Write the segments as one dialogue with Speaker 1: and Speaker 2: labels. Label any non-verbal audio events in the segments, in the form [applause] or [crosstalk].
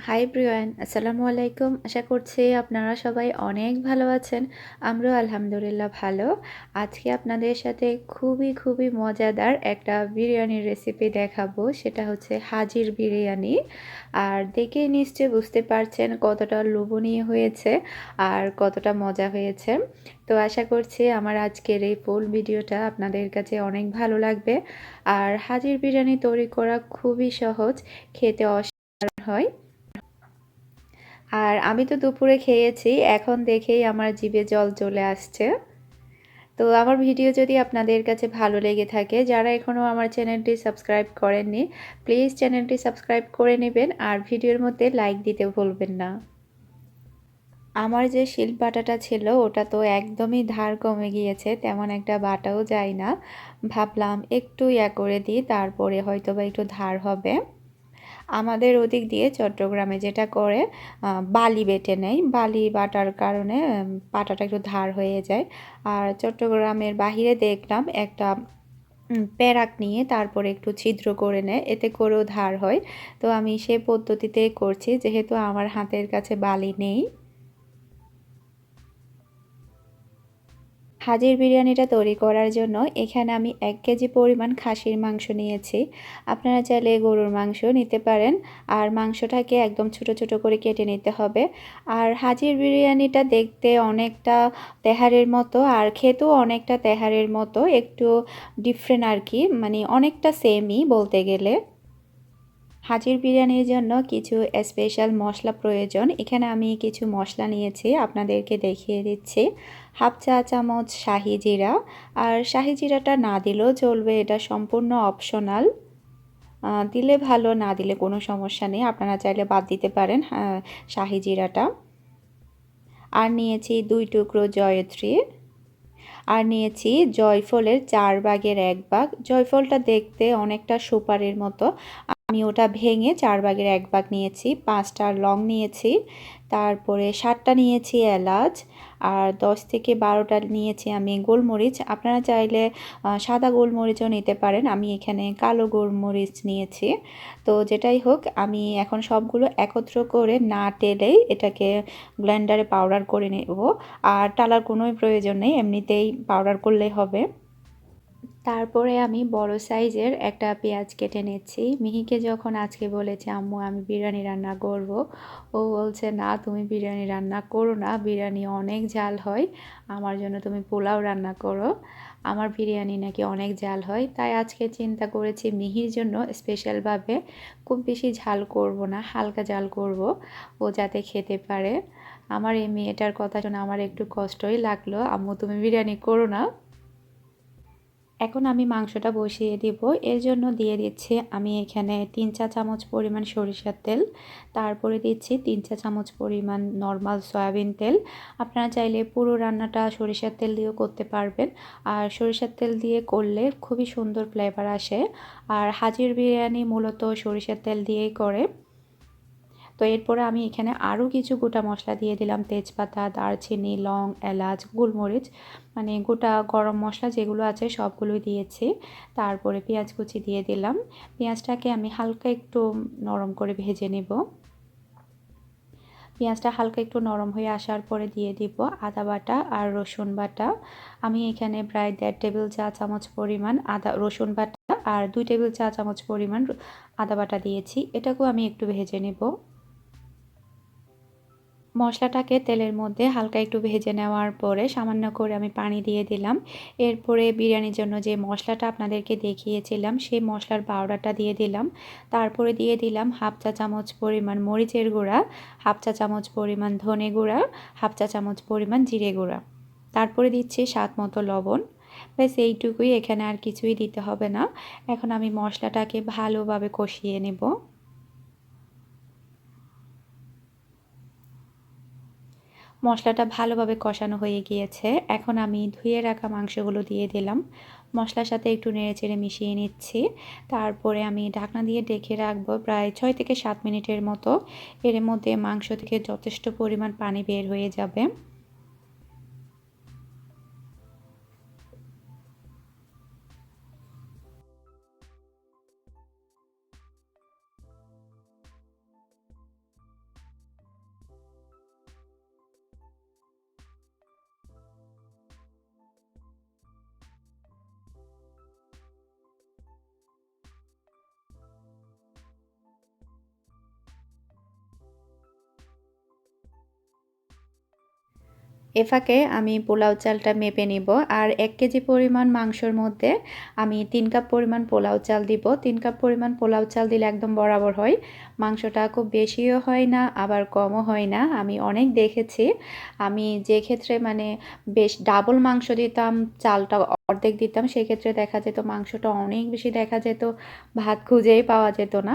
Speaker 1: High Brian আসসালামু আলাইকুম আশা করছি আপনারা সবাই অনেক ভালো আছেন আমরাও আলহামদুলিল্লাহ ভালো আজকে আপনাদের সাথে খুবই খুবই মজাদার একটা বিরিয়ানির রেসিপি দেখাবো সেটা হচ্ছে হাজির বিরিয়ানি আর দেখে নিশ্চয় বুঝতে পারছেন কতটা লোভনীয় হয়েছে আর কতটা মজা হয়েছে তো আশা করছি আমার আজকের এই ফুল ভিডিওটা আপনাদের কাছে অনেক ভালো লাগবে আর হাজির বিরিয়ানি তৈরি করা খুবই সহজ খেতে অসাধারণ হয় আর আমি তো দুপুরে খেয়েছি, এখন দেখেই আমার জিভে জল চলে আসছে। তো আমার ভিডিও যদি আপনাদের কাছে ভালো লেগে থাকে, যারা এখনও আমার চ্যানেলটি সাবস্ক্রাইব করেননি, প্লিজ চ্যানেলটি সাবস্ক্রাইব করে নেবেন আর ভিডিওর মধ্যে লাইক দিতে ভুলবেন না। আমার যে শিল বাটাটা ছিল, ওটা তো একদমই ধার কমে গিয়েছে, তেমন একটা বাটাও যায় না। ভাবলাম একটু ইয়া করে দিই, তারপরে হয়তো বা একটু ধার হবে। আমাদের ওদিক দিয়ে চট্টগ্রামে যেটা করে বালি বেটে নেয়। বালি বাটার কারণে পাটাটা একটু ধার হয়ে যায়। আর চট্টগ্রামের বাহিরে দেখলাম একটা প্যারাক নিয়ে তারপরে একটু ছিদ্র করে নেয়, এতে করেও ধার হয়। তো আমি সে পদ্ধতিতে করছি, যেহেতু আমার হাতের কাছে বালি নেই। হাজির বিরিয়ানিটা তৈরি করার জন্য এখানে আমি এক কেজি পরিমাণ খাসির মাংস নিয়েছি। আপনারা চাইলে গরুর মাংস নিতে পারেন আর মাংসটাকে একদম ছোট ছোট করে কেটে নিতে হবে। আর হাজির বিরিয়ানিটা দেখতে অনেকটা তেহারের মতো আর খেতেও অনেকটা তেহারের মতো, একটু ডিফারেন্ট আর কি মানে অনেকটা সেমই বলতে গেলে। হাজির বিরিয়ানির জন্য কিছু স্পেশাল মশলা প্রয়োজন। এখানে আমি কিছু মশলা নিয়েছি, আপনাদেরকে দেখিয়ে দিচ্ছি। হাফ চা চামচ শাহি জিরা। আর শাহি জিরাটা না দিলেও চলবে, এটা সম্পূর্ণ অপশনাল দিলে ভালো, না দিলে কোনো সমস্যা নেই। আপনারা চাইলে বাদ দিতে পারেন শাহি জিরাটা। আর নিয়েছি দুই টুকরো জয়ত্রী। আর নিয়েছি জয়ফলের চার ভাগের এক ভাগ। জয়ফলটা দেখতে অনেকটা সুপারির মতো। আমি ওটা ভেঙে চার ভাগের এক ভাগ নিয়েছি, পাঁচটা লং নিয়েছি, তারপরে সাতটা নিয়েছি এলাচ, আর দশ থেকে বারোটা নিয়েছি আমি গোলমরিচ। আপনারা চাইলে সাদা গোলমরিচও নিতে পারেন, আমি এখানে কালো গোলমরিচ নিয়েছি। তো যেটাই হোক, আমি এখন সবগুলো একত্র করে না টেলেই এটাকে ব্লেন্ডারে পাউডার করে নেব। আর টালার কোনোই প্রয়োজন নেই, এমনিতেই পাউডার করলেই হবে। তারপরে আমি বড় সাইজের একটা পেঁয়াজ কেটে নিচ্ছি। মিহিকে যখন আজকে বলেছে, আম্মু, আমি বিরিয়ানি রান্না করব। ও বলছে, না, তুমি বিরিয়ানি রান্না করো না। বিরিয়ানি অনেক ঝাল হয়। আমার জন্য তুমি পোলাও রান্না করো। আমার বিরিয়ানি নাকি অনেক ঝাল হয়। তাই আজকে চিন্তা করেছি মিহির জন্য স্পেশালভাবে খুব বেশি ঝাল করব না, হালকা ঝাল করব। ও যাতে খেতে পারে। আমার এই মেয়েটার কথা শুনে আমার একটু কষ্টই লাগল। আম্মু, তুমি বিরিয়ানি করো না। এখন আমি মাংসটা বসিয়ে দিব। এর জন্য দিয়ে দিচ্ছি আমি এখানে তিন চা চামচ পরিমাণ সরিষার তেল, তারপরে দিচ্ছি তিন চা চামচ পরিমাণ নর্মাল সয়াবিন তেল। আপনারা চাইলে পুরো রান্নাটা সরিষার তেল দিয়েও করতে পারবেন। আর সরিষার তেল দিয়ে করলে খুবই সুন্দর ফ্লেভার আসে। আর হাজির বিরিয়ানি মূলত সরিষার তেল দিয়েই করে। তো এরপরে আমি এখানে আরও কিছু গোটা মশলা দিয়ে দিলাম। তেজপাতা, দারচিনি, লং, এলাচ, গোলমরিচ মানে গোটা গরম মশলা যেগুলো আছে সবগুলোই দিয়েছি। তারপরে পেঁয়াজ কুচি দিয়ে দিলাম। পেঁয়াজটাকে আমি হালকা একটু নরম করে ভেজে নেব। পেঁয়াজটা হালকা একটু নরম হয়ে আসার পরে দিয়ে দিব আদা বাটা আর রসুন বাটা। আমি এখানে প্রায় দেড় টেবিল চা চামচ পরিমাণ আদা, রসুন বাটা আর দুই টেবিল চা চামচ পরিমাণ আদা বাটা দিয়েছি। এটাকেও আমি একটু ভেজে নেব। মশলাটাকে তেলের মধ্যে হালকা একটু ভেজে নেওয়ার পরে সামান্য করে আমি পানি দিয়ে দিলাম। এরপরে বিরিয়ানির জন্য যে মশলাটা আপনাদেরকে দেখিয়েছিলাম, সেই মশলার পাউডারটা দিয়ে দিলাম। তারপরে দিয়ে দিলাম হাফ চা চামচ পরিমাণ মরিচের গুঁড়া, হাফ চা চামচ পরিমাণ ধনে গুঁড়া, হাফ চা চামচ পরিমাণ জিরে গুঁড়া। তারপরে দিচ্ছি স্বাদ মতো লবণ। ব্যাস, এইটুকুই। এখানে আর কিছুই দিতে হবে না। এখন আমি মশলাটাকে ভালোভাবে কষিয়ে নেব। মশলাটা ভালোভাবে কষানো হয়ে গিয়েছে। এখন আমি ধুয়ে রাখা মাংসগুলো দিয়ে দিলাম। মশলার সাথে একটু নেড়ে চেড়ে মিশিয়ে নিচ্ছি। তারপরে আমি ঢাকনা দিয়ে ডেকে রাখব প্রায় ছয় থেকে সাত মিনিটের মতো। এর মধ্যে মাংস থেকে যথেষ্ট পরিমাণ পানি বের হয়ে যাবে। এ ফাঁকে আমি পোলাও চালটা মেপে নিব আর এক কেজি পরিমাণ মাংসর মধ্যে আমি তিন কাপ পরিমাণ পোলাও চাল দিব। তিন কাপ পরিমাণ পোলাও চাল দিলে একদম বরাবর হয়। মাংসটা খুব বেশিও হয় না, আবার কমও হয় না। আমি অনেক দেখেছি, আমি যে ক্ষেত্রে মানে বেশ ডাবল মাংস দিতাম, চালটা অর্ধেক দিতাম, সেক্ষেত্রে দেখা যেত মাংসটা অনেক বেশি দেখা যেত, ভাত খুঁজেই পাওয়া যেত না।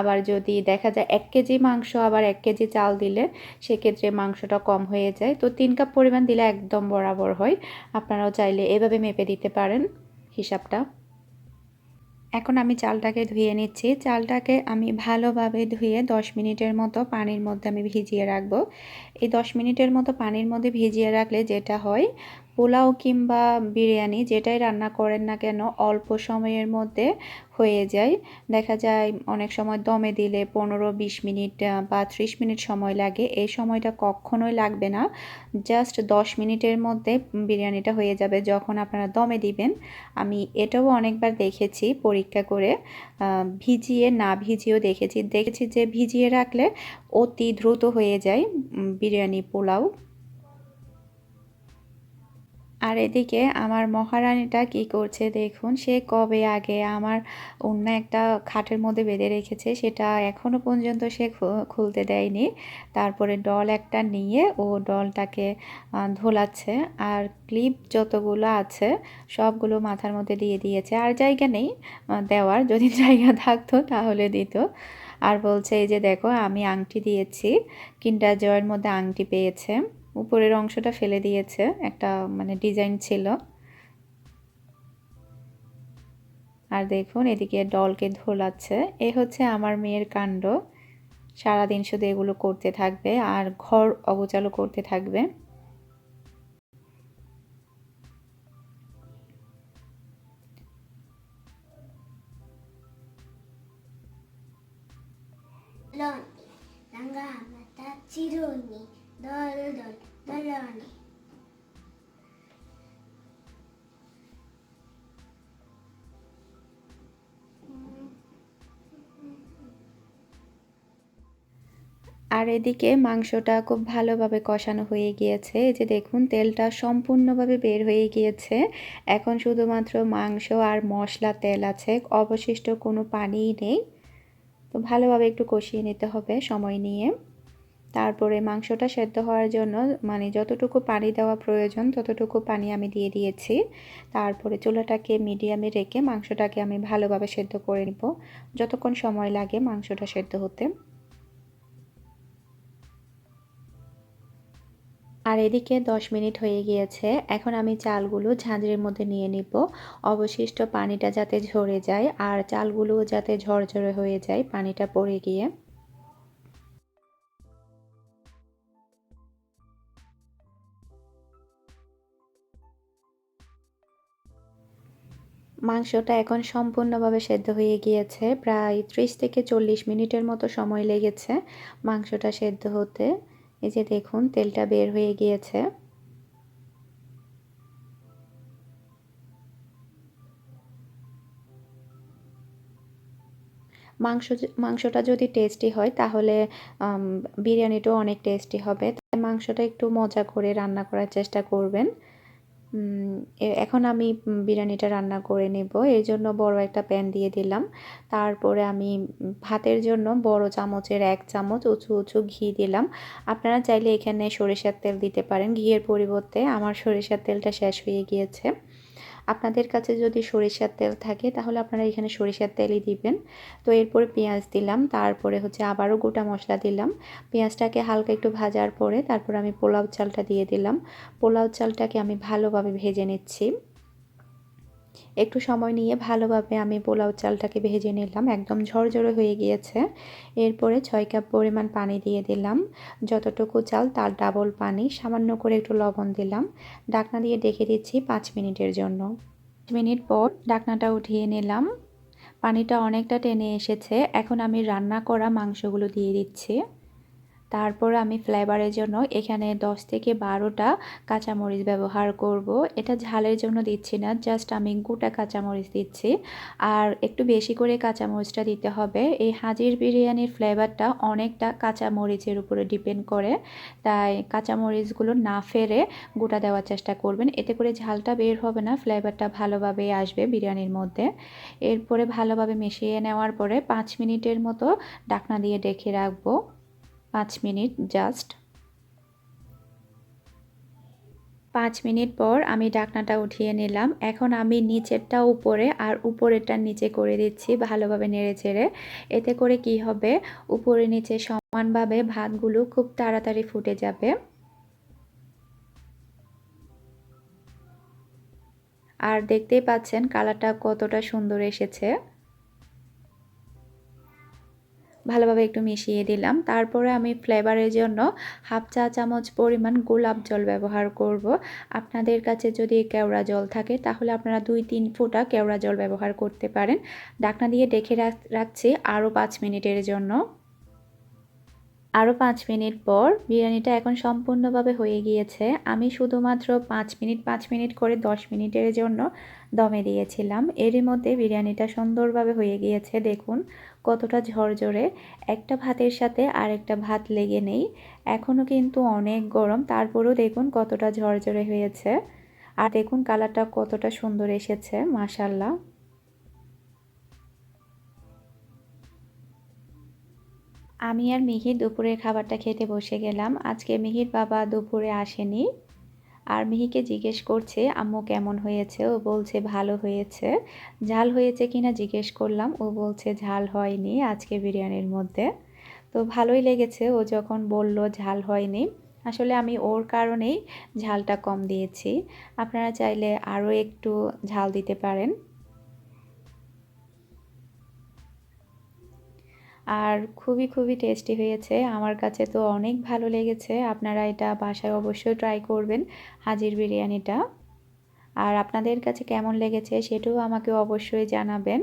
Speaker 1: আবার যদি দেখা যায় এক কেজি মাংস আবার এক কেজি চাল দিলে সেক্ষেত্রে মাংসটা কম হয়ে যায়। তো তিন কাপ পরিমাণ দিলে একদম বরাবর হয়। আপনারাও চাইলে এভাবে মেপে দিতে পারেন হিসাবটা। এখন আমি চালটাকে ধুয়ে নিচ্ছি। চালটাকে আমি ভালোভাবে ধুয়ে দশ মিনিটের মতো পানির মধ্যে আমি ভিজিয়ে রাখব। এই দশ মিনিটের মতো পানির মধ্যে ভিজিয়ে রাখলে যেটা হয় পোলাও কিংবা বিরিয়ানি যেটাই রান্না করেন না কেন অল্প সময়ের মধ্যে হয়ে যায়। দেখা যায় অনেক সময় দমে দিলে পনেরো, বিশ মিনিট বা ত্রিশ মিনিট সময় লাগে। এই সময়টা কখনোই লাগবে না। জাস্ট দশ মিনিটের মধ্যে বিরিয়ানিটা হয়ে যাবে যখন আপনারা দমে দিবেন। আমি এটাও অনেকবার দেখেছি পরীক্ষা করে। ভিজিয়ে না ভিজিয়েও দেখেছি। দেখেছি যে ভিজিয়ে রাখলে অতি দ্রুত হয়ে যায় বিরিয়ানি, পোলাও। আর এদিকে আমার মহারানীটা কি করছে দেখুন, সে কবে আগে আমার অন্য একটা খাটের মধ্যে বেঁধে রেখেছে, সেটা এখনও পর্যন্ত সে খুলতে দেয়নি। তারপরে ডল একটা নিয়ে ও ডলটাকে ধোলাচ্ছে আর ক্লিপ যতগুলো আছে সবগুলো মাথার মধ্যে দিয়ে দিয়েছে। আর জায়গা নেই দেওয়ার, যদি [laughs] জায়গা থাকতো তাহলে দিত। আর বলছে, এই যে দেখো, আমি আংটি দিয়েছি, কিন্ডার জয়ের মধ্যে আংটি পেয়েছে। উপরের অংশটা ফেলে দিয়েছে, একটা মানে ডিজাইন ছিল। আর দেখুন, এদিকে ডলকে ধোলাচ্ছে। এ হচ্ছে আমার মেয়ের কাণ্ড। সারাদিন শুধু এগুলো করতে থাকবে আর ঘর অগোচালো করতে থাকবে।
Speaker 2: চিরুনি।
Speaker 1: আর এদিকে মাংসটা খুব ভালোভাবে কষানো হয়ে গিয়েছে। এই যে দেখুন, তেলটা সম্পূর্ণভাবে বের হয়ে গিয়েছে। এখন শুধুমাত্র মাংস আর মশলা তেল আছে, অবশিষ্ট কোনো পানিই নেই। তো ভালোভাবে একটু কষিয়ে নিতে হবে সময় নিয়ে। তারপরে মাংসটা সেদ্ধ হওয়ার জন্য মানে যতটুকু পানি দেওয়া প্রয়োজন ততটুকু পানি আমি দিয়ে দিয়েছি। তারপরে চুলাটাকে মিডিয়ামে রেখে মাংসটাকে আমি ভালোভাবে সেদ্ধ করে নিব। যতক্ষণ সময় লাগে মাংসটা সেদ্ধ হতে। আর এদিকে 10 মিনিট হয়ে গিয়েছে। এখন আমি চালগুলো ঝাঁঝরির মধ্যে নিয়ে নিব। অবশিষ্ট পানিটা যাতে ঝরে যায় আর চালগুলো যাতে ঝরঝরে হয়ে যায় পানিটা পড়ে গিয়ে। মাংসটা এখন সম্পূর্ণভাবে সেদ্ধ হয়ে গিয়েছে। প্রায় ত্রিশ থেকে চল্লিশ মিনিটের মতো সময় লেগেছে মাংসটা সেদ্ধ হতে। এই যে দেখুন, তেলটা বের হয়ে গিয়েছে। মাংস মাংসটা যদি টেস্টি হয়, তাহলে বিরিয়ানিটাও অনেক টেস্টি হবে। তাই মাংসটা একটু মজা করে রান্না করার চেষ্টা করবেন। এখন আমি বিরিয়ানিটা রান্না করে নেব। এর জন্য বড় একটা প্যান দিয়ে দিলাম। তারপরে আমি ভাতের জন্য বড় চামচের এক চামচ উঁচু উঁচু ঘি দিলাম। আপনারা চাইলে এখানে সরিষার তেল দিতে পারেন। ঘিয়ের পরিবর্তে আমার সরিষার তেলটা শেষ হয়ে গিয়েছে। আপনাদের কাছে যদি সরিষার তেল থাকে, তাহলে আপনারা এখানে সরিষার তেলই দিবেন। তো এরপরে পেঁয়াজ দিলাম, তারপরে হচ্ছে আবারও গোটা মশলা দিলাম। পেঁয়াজটাকে হালকা একটু ভাজার পরে তারপর আমি পোলাও চালটা দিয়ে দিলাম। পোলাও চালটাকে আমি ভালোভাবে ভেজে নিচ্ছি। একটু সময় নিয়ে ভালোভাবে আমি পোলাও চালটাকে ভেজে নিলাম। একদম ঝরঝরে হয়ে গিয়েছে। এরপরে ছয় কাপ পরিমাণ পানি দিয়ে দিলাম। যতটুকু চাল তার ডাবল পানি, সামান্য করে একটু লবণ দিলাম। ডাকনা দিয়ে ডেকে দিচ্ছি পাঁচ মিনিটের জন্য। মিনিট পর ডাকনাটা উঠিয়ে নিলাম। পানিটা অনেকটা টেনে এসেছে। এখন আমি রান্না করা মাংসগুলো দিয়ে দিচ্ছি। তারপর আমি ফ্লেভারের জন্য এখানে 10 থেকে বারোটা কাঁচামরিচ ব্যবহার করব। এটা ঝালের জন্য দিচ্ছি না জাস্ট আমি গোটা কাঁচামরিচ দিচ্ছি। আর একটু বেশি করে কাঁচামরিচটা দিতে হবে। এই হাজির বিরিয়ানির ফ্লেভারটা অনেকটা কাঁচামরিচের উপরে ডিপেন্ড করে। তাই কাঁচামরিচগুলো না ফেরে গোটা দেওয়ার চেষ্টা করবেন। এতে করে ঝালটা বের হবে না ফ্লেভারটা ভালোভাবে আসবে বিরিয়ানির মধ্যে। এরপরে ভালোভাবে মিশিয়ে নেওয়ার পরে পাঁচ মিনিটের মতো ডাকনা দিয়ে ডেকে রাখব। পাঁচ মিনিট জাস্ট। পাঁচ মিনিট পর আমি ডাকনাটা উঠিয়ে নিলাম। এখন আমি নিচেরটা উপরে আর উপরেরটা নিচে করে দিচ্ছি ভালোভাবে নেড়ে চেড়ে। এতে করে কি হবে? উপরে নিচে সমানভাবে ভাতগুলো খুব তাড়াতাড়ি ফুটে যাবে। আর দেখতেই পাচ্ছেন কালারটা কতটা সুন্দর এসেছে। ভালোভাবে একটু মিশিয়ে দিলাম। তারপরে আমি ফ্লেভারের জন্য হাফ চা চামচ পরিমাণ গোলাপ জল ব্যবহার করব। আপনাদের কাছে যদি কেওড়া জল থাকে, তাহলে আপনারা দুই তিন ফোঁটা কেওড়া জল ব্যবহার করতে পারেন। ডাকনা দিয়ে ডেকে রাখছি আরও পাঁচ মিনিটের জন্য। আরও পাঁচ মিনিট পর বিরিয়ানিটা এখন সম্পূর্ণভাবে হয়ে গিয়েছে। আমি শুধুমাত্র পাঁচ মিনিট পাঁচ মিনিট করে দশ মিনিটের জন্য দমে দিয়েছিলাম। এরই মধ্যে বিরিয়ানিটা সুন্দরভাবে হয়ে গিয়েছে। দেখুন কতটা ঝরঝরে। একটা ভাতের সাথে আরেকটা ভাত লেগে নেই। এখনও কিন্তু অনেক গরম। তারপরেও দেখুন কতটা ঝরঝরে হয়েছে। আর দেখুন কালারটা কতটা সুন্দর এসেছে মাসাল্লাহ আমি আর মিহির দুপুরের খাবারটা খেতে বসে গেলাম। আজকে মিহির বাবা দুপুরে আসেনি। আর মিহিকে জিজ্ঞেস করছে, আম্মু কেমন হয়েছে? ও বলছে, ভালো হয়েছে। ঝাল হয়েছে কিনা? জিজ্ঞেস করলাম। ও বলছে, ঝাল হয়নি আজকে বিরিয়ানির মধ্যে। তো ভালোই লেগেছে। ও যখন বলল, ঝাল হয়নি, আসলে আমি ওর কারণেই ঝালটা কম দিয়েছি। আপনারা চাইলে আরও একটু ঝাল দিতে পারেন। আর খুবই খুবই টেস্টি হয়েছে। আমার কাছে তো অনেক ভালো লেগেছে। আপনারা এটা বাসায় অবশ্যই ট্রাই করবেন হাজির বিরিয়ানিটা। আর আপনাদের কাছে কেমন লেগেছে সেটাও আমাকে অবশ্যই জানাবেন।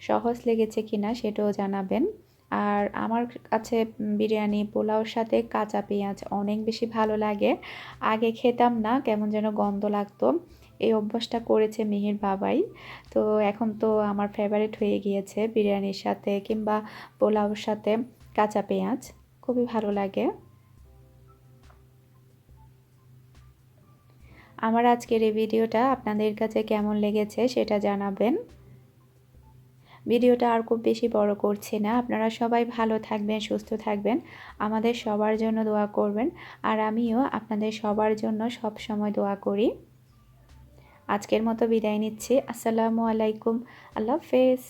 Speaker 1: সহজ লেগেছে কি না সেটাও জানাবেন। আর আমার কাছে বিরিয়ানি পোলাওর সাথে কাঁচা পেঁয়াজ অনেক বেশি ভালো লাগে। আগে খেতাম না, কেমন যেন গন্ধ লাগতো। এই অভ্যাসটা করেছে মিহির বাবাই। তো এখন তো আমার ফেভারিট হয়ে গিয়েছে বিরিয়ানির সাথে কিংবা পোলাওর সাথে কাঁচা পেঁয়াজ। খুবই ভালো লাগে। আমার আজকের এই ভিডিওটা আপনাদের কাছে কেমন লেগেছে সেটা জানাবেন। ভিডিওটা আর খুব বেশি বড় করছি না। আপনারা সবাই ভালো থাকবেন, সুস্থ থাকবেন। আমাদের সবার জন্য দোয়া করবেন। আর আমিও আপনাদের সবার জন্য সব সময় দোয়া করি। আজকের মতো বিদায় নিচ্ছি। আসসালামু আলাইকুম। আল্লাহ হাফেজ।